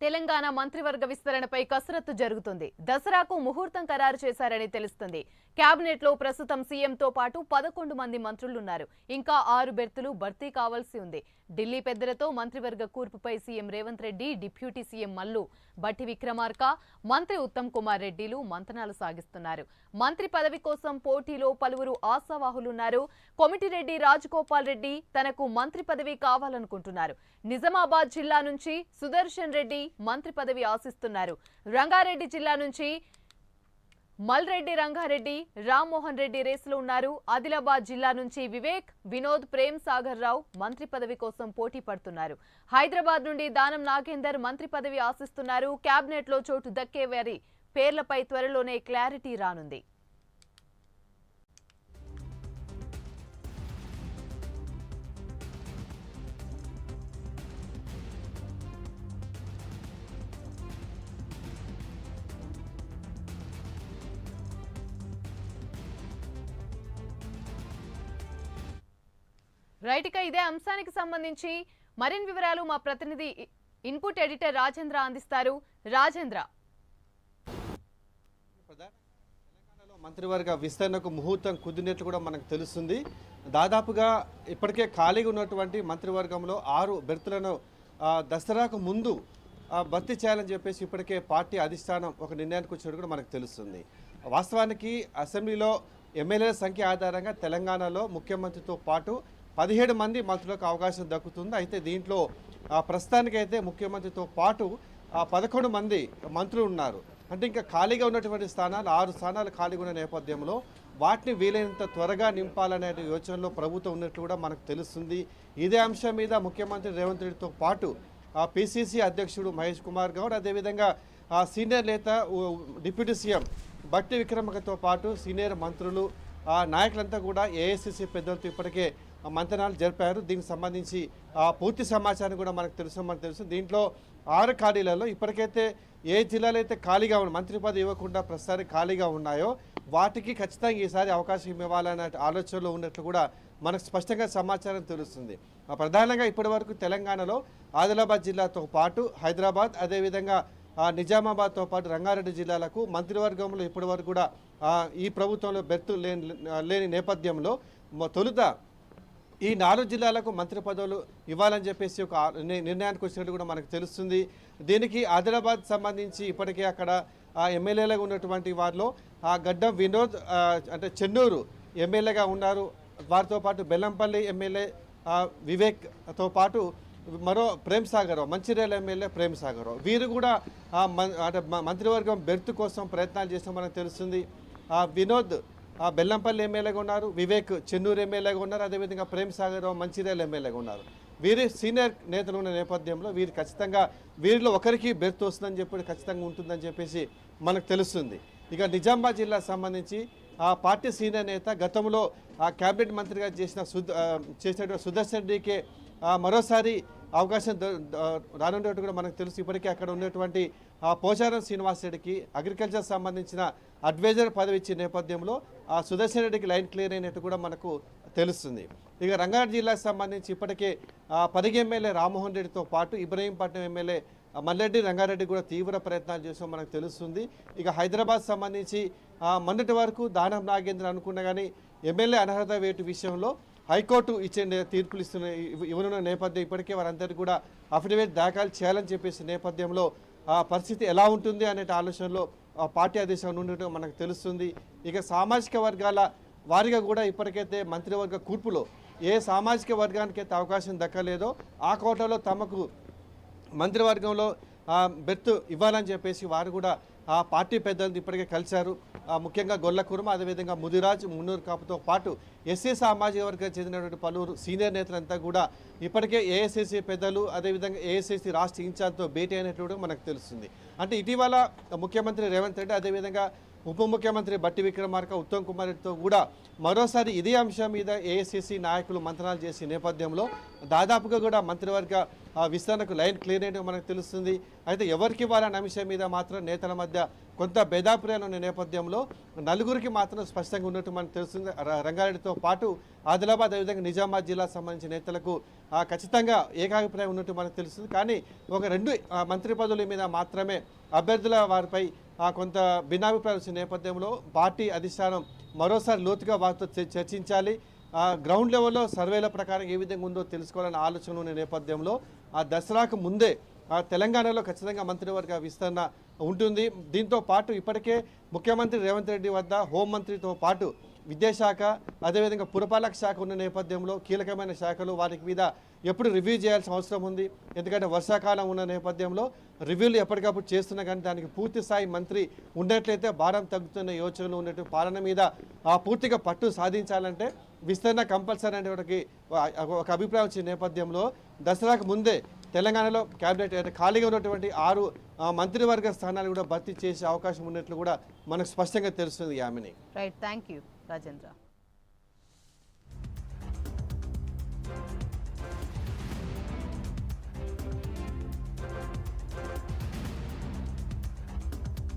తెలంగాణ మంత్రివర్గ విస్తరణపై కసరత్తు జరుగుతుంది. దసరాకు ముహూర్తం ఖరారు చేశారని తెలుస్తుంది. కేబినెట్లో ప్రస్తుతం సీఎంతో పాటు పదకొండు మంది మంత్రులున్నారు. ఇంకా ఆరు బెర్తులు భర్తీ కావాల్సి ఉంది. ఢిల్లీ పెద్దలతో మంత్రివర్గ కూర్పుపై CM Revanth Reddy deputy CM Mallu Bhatti Vikramarka మంత్రి ఉత్తమ్ కుమార్ రెడ్డిలు మంతనాలు సాగిస్తున్నారు. మంత్రి పదవి కోసం పోటీలో పలువురు ఆశావాహులున్నారు. కొమిటిరెడ్డి రాజగోపాల్ రెడ్డి తనకు మంత్రి పదవి కావాలనుకుంటున్నారు. నిజామాబాద్ జిల్లా నుంచి సుదర్శన్ రెడ్డి మంత్రి పదవి ఆశిస్తున్నారు. రంగారెడ్డి జిల్లా నుంచి మల్రెడ్డి రంగారెడ్డి రామ్మోహన్ రెడ్డి రేసులో ఉన్నారు. ఆదిలాబాద్ జిల్లా నుంచి వివేక్ వినోద్ ప్రేమ్ సాగర్ రావు మంత్రి పదవి కోసం పోటీ పడుతున్నారు. హైదరాబాద్ నుండి దానం నాగేందర్ మంత్రి పదవి ఆశిస్తున్నారు. క్యాబినెట్లో చోటు దక్కే వారి పేర్లపై త్వరలోనే క్లారిటీ రానుంది. రైట్ ఇక ఇదే అంశానికి సంబంధించి మరిన్ని వివరాలు మా ప్రతినిధి ఇన్పుట్ ఎడిటర్ రాజేంద్ర అందిస్తారు. రాజేంద్ర. తెలంగాణలో మంత్రివర్గ విస్తరణకు ముహూర్తం కుదిరినట్లు కూడా మనకు తెలుస్తుంది. దాదాపుగా ఇప్పటికే ఖాళీగా ఉన్నటువంటి మంత్రివర్గంలో ఆరు బెర్తులను దసరాకు ముందు భర్తీ చేయాలని చెప్పేసి ఇప్పటికే పార్టీ అధిష్టానం ఒక నిర్ణయానికి వచ్చినట్టు కూడా మనకు తెలుస్తుంది. వాస్తవానికి అసెంబ్లీలో ఎమ్మెల్యేల సంఖ్య ఆధారంగా తెలంగాణలో ముఖ్యమంత్రితో పాటు పదిహేడు మంది మంత్రులకు అవకాశం దక్కుతుంది. అయితే దీంట్లో ప్రస్తుతానికైతే ముఖ్యమంత్రితో పాటు పదకొండు మంది మంత్రులు ఉన్నారు. అంటే ఇంకా ఖాళీగా ఉన్నటువంటి స్థానాలు ఆరు స్థానాలు ఖాళీగా ఉన్న నేపథ్యంలో వాటిని వీలైనంత త్వరగా నింపాలనే యోచనలో ప్రభుత్వం ఉన్నట్లు కూడా మనకు తెలుస్తుంది. ఇదే అంశం మీద ముఖ్యమంత్రి రేవంత్ రెడ్డితో పాటు పిసిసి అధ్యక్షుడు మహేష్ కుమార్ గౌడ్ అదేవిధంగా సీనియర్ నేత డిప్యూటీ సీఎం బట్టి విక్రమకతో పాటు సీనియర్ మంత్రులు ఆ నాయకులంతా కూడా ఏఐసిసి పెద్దలతో ఇప్పటికే మంతనాలు జరిపారు. దీనికి సంబంధించి ఆ పూర్తి సమాచారం కూడా మనకు తెలుసు మనకు తెలుసు. దీంట్లో ఆరు ఖాళీలలో ఇప్పటికైతే ఏ జిల్లాలు అయితే ఖాళీగా ఉన్న మంత్రి పదవి ఇవ్వకుండా ప్రస్తుతానికి ఖాళీగా ఉన్నాయో వాటికి ఖచ్చితంగా ఈసారి అవకాశం ఇవ్వాలనే ఆలోచనలో ఉన్నట్లు కూడా మనకు స్పష్టంగా సమాచారం తెలుస్తుంది. ప్రధానంగా ఇప్పటి వరకు తెలంగాణలో ఆదిలాబాద్ జిల్లాతో పాటు హైదరాబాద్ అదేవిధంగా నిజామాబాద్తో పాటు రంగారెడ్డి జిల్లాలకు మంత్రివర్గంలో ఇప్పటి వరకు కూడా ఈ ప్రభుత్వంలో బెర్తు లేని లేని నేపథ్యంలో తొలుత ఈ నాలుగు జిల్లాలకు మంత్రి పదవులు ఇవ్వాలని చెప్పేసి ఒక నిర్ణయానికి వచ్చినట్టు కూడా మనకు తెలుస్తుంది. దీనికి ఆదిలాబాద్ సంబంధించి ఇప్పటికే అక్కడ ఆ ఎమ్మెల్యేలుగా ఉన్నటువంటి వారిలో ఆ గడ్డం వినోద్ అంటే చెన్నూరు ఎమ్మెల్యేగా ఉన్నారు. వారితో పాటు బెల్లంపల్లి ఎమ్మెల్యే వివేక్తో పాటు మరో ప్రేమ్ సాగర్ మంచిర్యాల ఎమ్మెల్యే ప్రేమ్ సాగర్ వీరు కూడా మం- అంటే మంత్రివర్గం బెర్త్ కోసం ప్రయత్నాలు చేసిన మనకు తెలుస్తుంది. ఆ, వినోద్ బెల్లంపల్లి ఎమ్మెల్యేగా ఉన్నారు వివేక్ చెన్నూరు ఎమ్మెల్యేగా ఉన్నారు అదేవిధంగా ప్రేమ్ సాగర్ మంచిర్యాల ఎమ్మెల్యేగా ఉన్నారు. వీరి సీనియర్ నేతలు ఉన్న నేపథ్యంలో వీరు ఖచ్చితంగా వీరిలో ఒకరికి బెర్త్ వస్తుందని చెప్పి ఖచ్చితంగా ఉంటుందని చెప్పేసి మనకు తెలుస్తుంది. ఇక నిజామాబాద్ జిల్లా సంబంధించి ఆ పార్టీ సీనియర్ నేత గతంలో ఆ కేబినెట్ మంత్రిగా చేసిన సుద్ చేసినటువంటి సుదర్శన్ రెడ్డికే మరోసారి అవకాశం ద- రానున్నట్టు కూడా మనకు తెలుసు. ఇప్పటికే అక్కడ ఉన్నటువంటి ఆ పోచారం శ్రీనివాస్ రెడ్డికి అగ్రికల్చర్ సంబంధించిన అడ్వైజర్ పదవి ఇచ్చే నేపథ్యంలో సుదర్శన్ రెడ్డికి లైన్ క్లియర్ అయినట్టు కూడా మనకు తెలుస్తుంది. ఇక రంగారెడ్డి జిల్లాకు సంబంధించి ఇప్పటికే ఆ ఎమ్మెల్యే రామ్మోహన్ రెడ్డితో పాటు ఇబ్రహీంపట్నం ఎమ్మెల్యే మల్లెడ్డి రంగారెడ్డి కూడా తీవ్ర ప్రయత్నాలు చేసాం మనకు తెలుస్తుంది. ఇక హైదరాబాద్ సంబంధించి మొన్నటి వరకు దానం నాగేంద్ర అనుకున్న కానీ ఎమ్మెల్యే అనర్హత వేటు విషయంలో హైకోర్టు ఇచ్చే తీర్పులు ఇస్తున్న ఇవ్వనున్న నేపథ్యం ఇప్పటికే వారందరికీ కూడా అఫిడవిట్ దాఖలు చేయాలని చెప్పేసి నేపథ్యంలో ఆ పరిస్థితి ఎలా ఉంటుంది అనే ఆలోచనలో పార్టీ అధ్యక్షుడు ఉండటం మనకు తెలుస్తుంది. ఇక సామాజిక వర్గాల వారిగా కూడా ఇప్పటికైతే మంత్రివర్గ కూర్పులో ఏ సామాజిక వర్గానికైతే అవకాశం దక్కలేదో ఆ కోటలో తమకు మంత్రివర్గంలో బెర్త్ ఇవ్వాలని చెప్పేసి వారు కూడా ఆ పార్టీ పెద్దలు ఇప్పటికే కలిశారు. ముఖ్యంగా గొల్లకుర్మ అదేవిధంగా ముదిరాజ్ మున్నూరు కాపుతో పాటు ఎస్సీ సామాజిక వర్గానికి చెందినటువంటి పలువురు సీనియర్ నేతలంతా కూడా ఇప్పటికే ఏఎస్ఎస్సీ పెద్దలు అదేవిధంగా ఏఎస్ఎస్సీ రాష్ట్ర ఇన్ఛార్జ్తో భేటీ అయినట్లు మనకు తెలుస్తుంది. అంటే ఇటీవల ముఖ్యమంత్రి రేవంత్ రెడ్డి అదేవిధంగా ఉప ముఖ్యమంత్రి బట్టి విక్రమార్క ఉత్తమ్ కుమార్ రెడ్డితో కూడా మరోసారి ఇదే అంశం మీద ఏఐసిసి నాయకులు మంత్రాలు చేసే నేపథ్యంలో దాదాపుగా కూడా మంత్రివర్గ ఆ, విస్తరణకు లైన్ క్లియర్ అయినట్టు మనకు తెలుస్తుంది. అయితే ఎవరికి వాళ్ళని అంశం మీద మాత్రం నేతల మధ్య కొంత భేదాభిప్రాయాలు ఉన్న నేపథ్యంలో నలుగురికి మాత్రం స్పష్టంగా ఉన్నట్టు మనకు తెలుస్తుంది. రంగారెడ్డితో పాటు ఆదిలాబాద్ అదేవిధంగా నిజామాబాద్ జిల్లాకు సంబంధించిన నేతలకు ఖచ్చితంగా ఏకాభిప్రాయం ఉన్నట్టు మనకు తెలుస్తుంది. కానీ ఒక రెండు మంత్రి పదవుల మీద మాత్రమే అభ్యర్థుల వారిపై కొంత భిన్నాభిప్రాయాలు వచ్చిన నేపథ్యంలో పార్టీ అధిష్టానం మరోసారి లోతుగా వారితో చ- చర్చించాలి. ఆ, గ్రౌండ్ లెవెల్లో సర్వేల ప్రకారం ఏ విధంగా ఉందో తెలుసుకోవాలనే ఆలోచన ఉన్న నేపథ్యంలో ఆ దసరాకు ముందే ఆ, తెలంగాణలో ఖచ్చితంగా మంత్రివర్గ విస్తరణ ఉంటుంది. దీంతో పాటు ఇప్పటికే ముఖ్యమంత్రి రేవంత్ రెడ్డి వద్ద హోంమంత్రితో పాటు విద్యాశాఖ అదేవిధంగా పురపాలక శాఖ ఉన్న నేపథ్యంలో కీలకమైన శాఖలు వాటి మీద ఎప్పుడు రివ్యూ చేయాల్సిన అవసరం ఉంది. ఎందుకంటే వర్షాకాలం ఉన్న నేపథ్యంలో రివ్యూలు ఎప్పటికప్పుడు చేస్తున్నా కానీ దానికి పూర్తి స్థాయి మంత్రి ఉన్నట్లయితే భారం తగ్గుతున్న యోచనలు ఉన్నట్టు పాలన మీద ఆ పూర్తిగా పట్టు సాధించాలంటే విస్తరణ కంపల్సరీ అనే ఒక అభిప్రాయం వచ్చిన నేపథ్యంలో దసరాకు ముందే తెలంగాణలో క్యాబినెట్ అంటే ఖాళీగా ఉన్నటువంటి ఆరు మంత్రివర్గ స్థానాలు కూడా భర్తీ చేసే అవకాశం ఉన్నట్లు కూడా మనకు స్పష్టంగా తెలుస్తుంది Yamini right thank you Rajendra